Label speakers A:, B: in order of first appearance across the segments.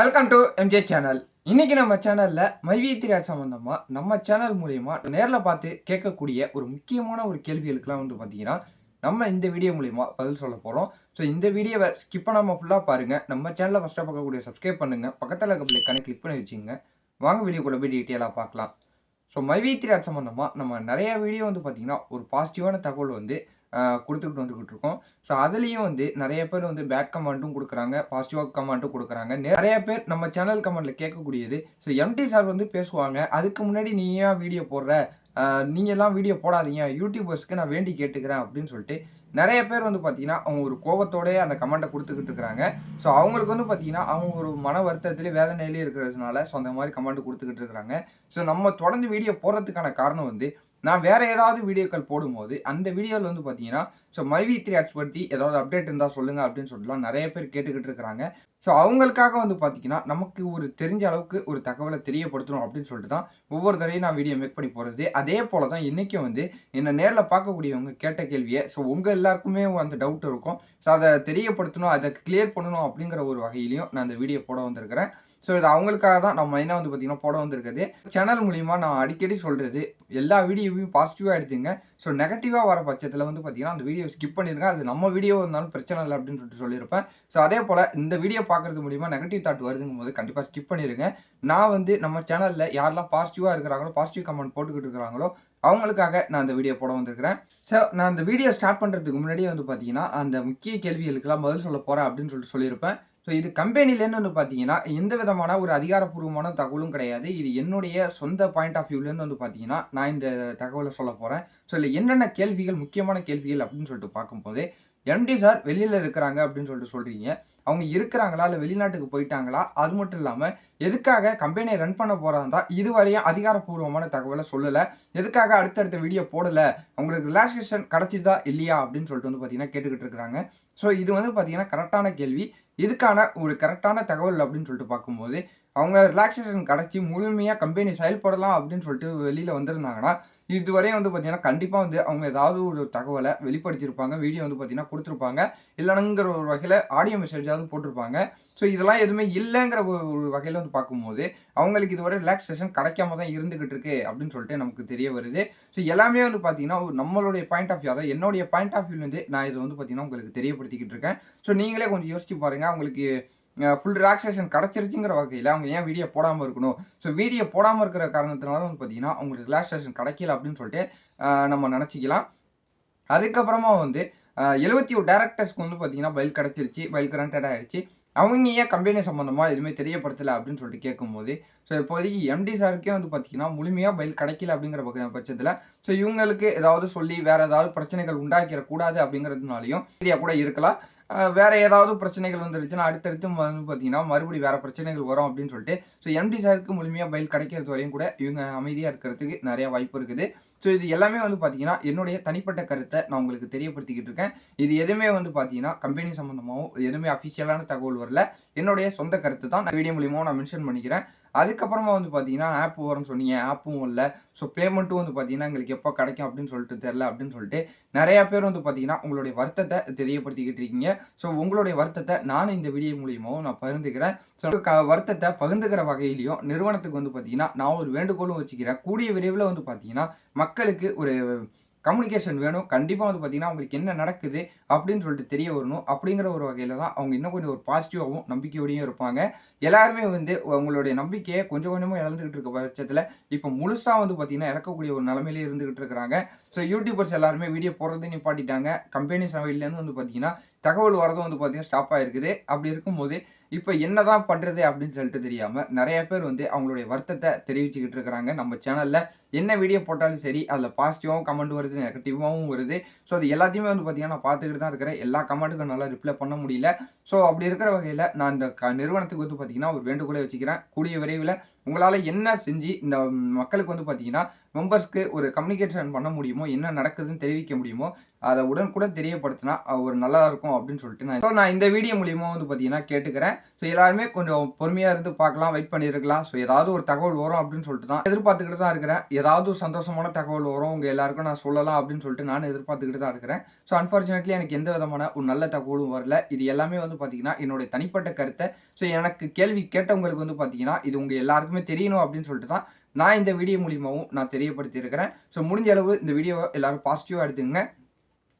A: Welcome to MJ channel இன்னைக்கு நம்ம சேனல்ல மைவி திரியாட் சம்பந்தமா நம்ம சேனல் மூலயமா நேரில் பார்த்து கேட்கக்கூடிய ஒரு முக்கியமான ஒரு கேள்விகளுக்குலாம் வந்து பார்த்தீங்கன்னா நம்ம இந்த வீடியோ மூலயமா பதில் சொல்ல போகிறோம் ஸோ இந்த வீடியோவை ஸ்கிப் பண்ணாமல் ஃபுல்லாக பாருங்க. நம்ம சேனலை ஃபஸ்ட்டாக பார்க்கக்கூடிய சப்ஸ்கிரைப் பண்ணுங்க. பக்கத்தில் இருக்க கணக்கு கிளிக் பண்ணி வச்சுங்க வாங்க வீடியோக்குள்ளே போய் டீட்டெயிலாக பார்க்கலாம். ஸோ மைவி திரியாட் சம்பந்தமா நம்ம நிறைய வீடியோ வந்து பார்த்திங்கன்னா ஒரு பாசிட்டிவான தகவல் வந்து கொடுத்துக்கிட்டு வந்துக்கிட்டு இருக்கோம் ஸோ அதுலேயும் வந்து நிறைய பேர் வந்து பேட் கமெண்ட்டும் கொடுக்குறாங்க பாசிட்டிவாக கமெண்ட்டும் கொடுக்குறாங்க. நிறைய பேர் நம்ம சேனல் கமெண்ட்டில் கேட்கக்கூடியது. ஸோ எம்டி சார் வந்து பேசுவாங்க அதுக்கு முன்னாடி நீ ஏன் வீடியோ போடுற? நீங்கள் எல்லாம் வீடியோ போடாதீங்க. யூடியூபர்ஸ்க்கு நான் வேண்டி கேட்டுக்கிறேன். அப்படின்னு சொல்லிட்டு நிறைய பேர் வந்து பார்த்தீங்கன்னா அவங்க ஒரு கோவத்தோடயே அந்த கமெண்ட்டை கொடுத்துக்கிட்டு இருக்கிறாங்க. ஸோ அவங்களுக்கு வந்து பார்த்தீங்கன்னா அவங்க ஒரு மன வருத்தத்திலே வேதனையிலே இருக்கிறதுனால ஸோ அந்த மாதிரி கமெண்ட் கொடுத்துக்கிட்டு இருக்கிறாங்க. ஸோ நம்ம தொடர்ந்து வீடியோ போடுறதுக்கான காரணம் வந்து நான் வேறு ஏதாவது வீடியோக்கள் போடும்போது அந்த வீடியோவில் வந்து பார்த்தீங்கன்னா ஸோ மைவி த்ரீ ஆட்ஸ் பற்றி ஏதாவது அப்டேட் இருந்தால் சொல்லுங்கள் அப்படின்னு சொல்லிட்டுலாம் நிறைய பேர் கேட்டுக்கிட்டு இருக்கிறாங்க. ஸோ அவங்களுக்காக வந்து பார்த்தீங்கன்னா நமக்கு ஒரு தெரிஞ்ச அளவுக்கு ஒரு தகவலை தெரியப்படுத்தணும் அப்படின்னு சொல்லிட்டு தான் ஒவ்வொரு தடையும் நான் வீடியோ மேக் பண்ணி போகிறது அதே போல தான் இன்றைக்கும் வந்து என்னை நேரில் பார்க்கக்கூடியவங்க கேட்ட கேள்வியை ஸோ உங்கள் எல்லாருக்குமே அந்த டவுட் இருக்கும். ஸோ அதை தெரியப்படுத்தணும் அதை கிளியர் பண்ணணும் அப்படிங்கிற ஒரு வகையிலையும் நான் அந்த வீடியோ போட வந்திருக்கிறேன். ஸோ இது அவங்களுக்காக தான். நான் மெயினாக வந்து பார்த்தீங்கன்னா போட வந்திருக்குது. சேனல் மூலிமா நான் அடிக்கடி சொல்கிறது எல்லா வீடியோவையும் பாசிட்டிவாக எடுத்துங்க. ஸோ நெகட்டிவாக வர பட்சத்தில் வந்து பார்த்திங்கன்னா அந்த வீடியோ ஸ்கிப் பண்ணிருங்க. அது நம்ம வீடியோ இருந்தாலும் பிரச்சனை இல்லை அப்படின்னு சொல்லிட்டு சொல்லியிருப்பேன். ஸோ அதே போல் இந்த வீடியோ பார்க்குறது மூலிமா நெகட்டிவ் தாட் வருதுங்கும் போது கண்டிப்பாக ஸ்கிப் பண்ணிடுங்க நான் வந்து நம்ம சேனலில் யாரெல்லாம் பாசிட்டிவாக இருக்கிறாங்களோ பாசிட்டிவ் கமெண்ட் போட்டுக்கிட்டு இருக்கிறாங்களோ அவங்களுக்காக நான் அந்த வீடியோ போட வந்திருக்கிறேன். ஸோ நான் அந்த வீடியோ ஸ்டார்ட் பண்ணுறதுக்கு முன்னாடியே வந்து பார்த்தீங்கன்னா அந்த முக்கிய கேள்விகளுக்கெல்லாம் பதில் சொல்ல போகிறேன் அப்படின்னு சொல்லிட்டு சொல்லியிருப்பேன். ஸோ இது கம்பெனிலேருந்து வந்து பார்த்தீங்கன்னா எந்த விதமான ஒரு அதிகாரப்பூர்வமான தகவலும் கிடையாது. இது என்னுடைய சொந்த பாயிண்ட் ஆஃப் வியூலேருந்து வந்து பார்த்தீங்கன்னா நான் இந்த தகவலை சொல்ல போகிறேன் ஸோ இல்லை என்னென்ன கேள்விகள் முக்கியமான கேள்விகள் அப்படின்னு சொல்லிட்டு பார்க்கும்போது எம்டி சார் வெளியில் இருக்கிறாங்க அப்படின்னு சொல்லிட்டு சொல்கிறீங்க அவங்க இருக்கிறாங்களா இல்லை வெளிநாட்டுக்கு போயிட்டாங்களா? அது மட்டும் இல்லாமல் எதுக்காக கம்பெனியை ரன் பண்ண போகிறாங்க இதுவரையும் அதிகாரப்பூர்வமான தகவலை சொல்லலை. எதுக்காக அடுத்தடுத்த வீடியோ போடலை? அவங்களுக்கு ரிலாக்ஸேஷன் கிடச்சிதா இல்லையா அப்படின்னு சொல்லிட்டு வந்து பார்த்தீங்கன்னா கேட்டுக்கிட்டு இருக்கிறாங்க. ஸோ இது வந்து பார்த்தீங்கன்னா கரெக்டான கேள்வி. இதுக்கான ஒரு கரெக்டான தகவல் அப்படின்னு சொல்லிட்டு பார்க்கும்போது அவங்க ரிலாக்ஸேஷன் கிடச்சி முழுமையாக கம்பெனி செயல்படலாம் அப்படின்னு சொல்லிட்டு வெளியில் வந்திருந்தாங்கன்னா இதுவரையும் வந்து பார்த்தீங்கன்னா கண்டிப்பாக வந்து அவங்க ஏதாவது ஒரு தகவலை வெளிப்படுத்தியிருப்பாங்க வீடியோ வந்து பார்த்தீங்கன்னா கொடுத்துருப்பாங்க. இல்லைனுங்கிற ஒரு வகையில் ஆடியோ மெசேஜாவது போட்டிருப்பாங்க. ஸோ இதெல்லாம் எதுவுமே இல்லைங்கிற ஒரு ஒரு வகையில் வந்து பார்க்கும்போது அவங்களுக்கு இதுவரை ரிலாக்ஸேஷன் கிடைக்காம தான் இருந்துகிட்டு இருக்கு அப்படின்னு சொல்லிட்டு நமக்கு தெரிய வருது. ஸோ எல்லாமே வந்து பார்த்தீங்கன்னா ஒரு நம்மளுடைய பாயிண்ட் ஆஃப் வியூ அதாவது என்னுடைய பாயிண்ட் ஆஃப் வியூலேருந்து நான் இதை வந்து பார்த்தீங்கன்னா உங்களுக்கு தெரியப்படுத்திக்கிட்டு இருக்கேன். ஸோ நீங்களே கொஞ்சம் யோசிச்சு பாருங்கள் உங்களுக்கு ஃபுல் ரிலாக்ஸேஷன் கிடச்சிருச்சுங்கிற வகையில் அவங்க ஏன் வீடியோ போடாமல் இருக்கணும்? ஸோ வீடியோ போடாமல் இருக்கிற காரணத்தினால வந்து பார்த்தீங்கன்னா அவங்களுக்கு ரிலாக்ஸேஷன் கிடைக்கல அப்படின்னு சொல்லிட்டு நம்ம நினச்சிக்கலாம். அதுக்கப்புறமா வந்து எழுபத்தி ஒரு டேரக்டர்ஸ்க்கு வந்து பார்த்தீங்கன்னா பைல் கிடச்சிருச்சு. பயல் கிராண்டட் ஆகிடுச்சு அவங்க ஏன் கம்பெனி சம்மந்தமாக எதுவுமே தெரியப்படுத்தலை அப்படின்னு சொல்லிட்டு கேட்கும்போது ஸோ இப்போதைக்கு எம்டி சாருக்கே வந்து பார்த்தீங்கன்னா முழுமையாக பயில் கிடைக்கல அப்படிங்கிற பக்க- பட்சத்தில் ஸோ இவங்களுக்கு ஏதாவது சொல்லி வேறு ஏதாவது பிரச்சனைகள் உண்டாக்கிடக்கூடாது அப்படிங்கிறதுனாலையும் சரியாக கூட இருக்கலாம். வேற ஏதாவது பிரச்சனைகள் வந்துருச்சுன்னா அடுத்தடுத்து வந்து பார்த்தீங்கன்னா மறுபடியும் வேற பிரச்சனைகள் வரும் அப்படின்னு சொல்லிட்டு ஸோ எம்டி சாருக்கு முழுமையாக பயில் கிடைக்கிறது வரையும் கூட இவங்க அமைதியாக இருக்கிறதுக்கு நிறைய வாய்ப்பு இருக்குது. ஸோ இது எல்லாமே வந்து பார்த்தீங்கன்னா என்னுடைய தனிப்பட்ட கருத்தை நான் உங்களுக்கு தெரியப்படுத்திக்கிட்டு இருக்கேன். இது எதுவுமே வந்து பார்த்தீங்கன்னா கம்பெனி சம்மந்தமாகவும் எதுவுமே அஃபிஷியலான தகவல் வரல. என்னுடைய சொந்த கருத்து தான் நான் வீடியோ மூலியமாக நான் மென்ஷன் பண்ணிக்கிறேன். அதுக்கப்புறமா வந்து பார்த்தீங்கன்னா ஆப் வரும்னு சொன்னீங்க. ஆப்பும் இல்லை. ஸோ பேமெண்ட்டும் வந்து பார்த்தீங்கன்னா எங்களுக்கு எப்போ கிடைக்கும் அப்படின்னு சொல்லிட்டு தெரில அப்படின்னு சொல்லிட்டு நிறையா பேர் வந்து பார்த்தீங்கன்னா உங்களுடைய வருத்தத்தை தெரியப்படுத்திக்கிட்டு இருக்கீங்க. ஸோ உங்களுடைய வருத்தத்தை நானும் இந்த வீடியோ மூலியமாகவும் நான் பகிர்ந்துக்கிறேன். ஸோ க வருத்தத்தை பகிர்ந்துக்கிற வகையிலையும் நிறுவனத்துக்கு வந்து பார்த்தீங்கன்னா நான் ஒரு வேண்டுகோளும் வச்சுக்கிறேன். கூடிய விரைவில் வந்து பார்த்தீங்கன்னா மக்களுக்கு ஒரு கம்யூனிகேஷன் வேணும். கண்டிப்பாக வந்து பார்த்தீங்கன்னா அவங்களுக்கு என்ன நடக்குது அப்படின்னு சொல்லிட்டு தெரிய வரணும். அப்படிங்கிற ஒரு வகையில் தான் அவங்க இன்னும் கொஞ்சம் ஒரு பாசிட்டிவாகவும் நம்பிக்கையோடையும் இருப்பாங்க. எல்லாருமே வந்து அவங்களுடைய நம்பிக்கையை கொஞ்சம் கொஞ்சமாக இழந்துகிட்டு இருக்க பட்சத்தில் இப்போ முழுசாக வந்து பார்த்தீங்கன்னா இறக்கக்கூடிய ஒரு நிலமையிலே இருந்துகிட்டு இருக்கிறாங்க. ஸோ யூடியூபர்ஸ் எல்லாருமே வீடியோ போடுறதே நிப்பாட்டிட்டாங்க. கம்பெனி சமையல்லேருந்து வந்து பார்த்தீங்கன்னா தகவல் வரதும் வந்து பார்த்தீங்கன்னா ஸ்டாப் ஆகிருக்குது அப்படி இருக்கும்போது இப்போ என்ன தான் பண்ணுறது அப்படின்னு சொல்லிட்டு தெரியாமல் நிறைய பேர் வந்து அவங்களுடைய வருத்தத்தை தெரிவிச்சுக்கிட்டு இருக்கிறாங்க. நம்ம சேனலில் என்ன வீடியோ போட்டாலும் சரி அதில் பாசிட்டிவாகவும் கமெண்ட் வருது நெகட்டிவாகவும் வருது. ஸோ அது எல்லாத்தையுமே வந்து பார்த்திங்கன்னா நான் பார்த்துக்கிட்டு தான் இருக்கிறேன். எல்லா கமெண்ட்டுக்கும் நல்லா ரிப்ளை பண்ண முடியல. ஸோ அப்படி இருக்கிற வகையில் நான் இந்த க நிறுவனத்துக்கு வந்து பார்த்தீங்கன்னா ஒரு வேண்டுகோளை வச்சுக்கிறேன். கூடிய விரைவில் உங்களால் என்ன செஞ்சு இந்த மக்களுக்கு வந்து பார்த்தீங்கன்னா மெம்பர்ஸ்க்கு ஒரு கம்யூனிகேஷன் பண்ண முடியுமோ என்ன நடக்குதுன்னு தெரிவிக்க முடியுமோ அதை உடனுக்குடன் தெரியப்படுத்தினா ஒரு நல்லா இருக்கும் அப்படின்னு சொல்லிட்டு நான் ஸோ நான் இந்த வீடியோ மூலியமா வந்து பார்த்தீங்கன்னா கேட்டுக்கிறேன். ஸோ எல்லாருமே கொஞ்சம் பொறுமையாக இருந்து பார்க்கலாம் வெயிட் பண்ணியிருக்கலாம் ஸோ ஏதாவது ஒரு தகவல் வரும் அப்படின்னு சொல்லிட்டு தான் எதிர்பார்த்துக்கிட்டு தான் இருக்கிறேன். ஏதாவது ஒரு சந்தோஷமான தகவல் வரும் உங்கள் எல்லாருக்கும் நான் சொல்லலாம் அப்படின்னு சொல்லிட்டு நான் எதிர்பார்த்துக்கிட்டு தான் இருக்கிறேன். ஸோ அன்ஃபார்ச்சுனேட்லி எனக்கு எந்த விதமான ஒரு நல்ல தகவலும் வரல. இது எல்லாமே வந்து பார்த்தீங்கன்னா என்னுடைய தனிப்பட்ட கருத்தை. ஸோ எனக்கு கேள்வி கேட்டவங்களுக்கு வந்து பார்த்தீங்கன்னா இது உங்கள் எல்லாருக்கும் எல்லாருக்குமே தெரியணும் அப்படின்னு சொல்லிட்டு தான் நான் இந்த வீடியோ மூலியமாகவும் நான் தெரியப்படுத்தி இருக்கிறேன் ஸோ முடிஞ்ச அளவு இந்த வீடியோவை எல்லாரும் பாசிட்டிவாக எடுத்துங்க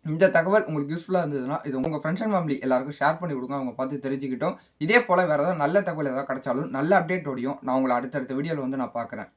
A: இந்த தகவல் உங்களுக்கு யூஸ்ஃபுல்லாக இருந்ததுன்னா இது உங்கள் ஃப்ரெண்ட்ஸ் அண்ட் ஃபேமிலி எல்லாருக்கும் ஷேர் பண்ணி கொடுங்க. அவங்க பார்த்து தெரிஞ்சுக்கிட்டோம். இதே போல் வேறு ஏதாவது நல்ல தகவல் ஏதாவது கிடைச்சாலும் நல்ல அப்டேட்டோடையும் நான் உங்களை அடுத்தடுத்த வீடியோவில் வந்து நான் பார்க்குறேன்.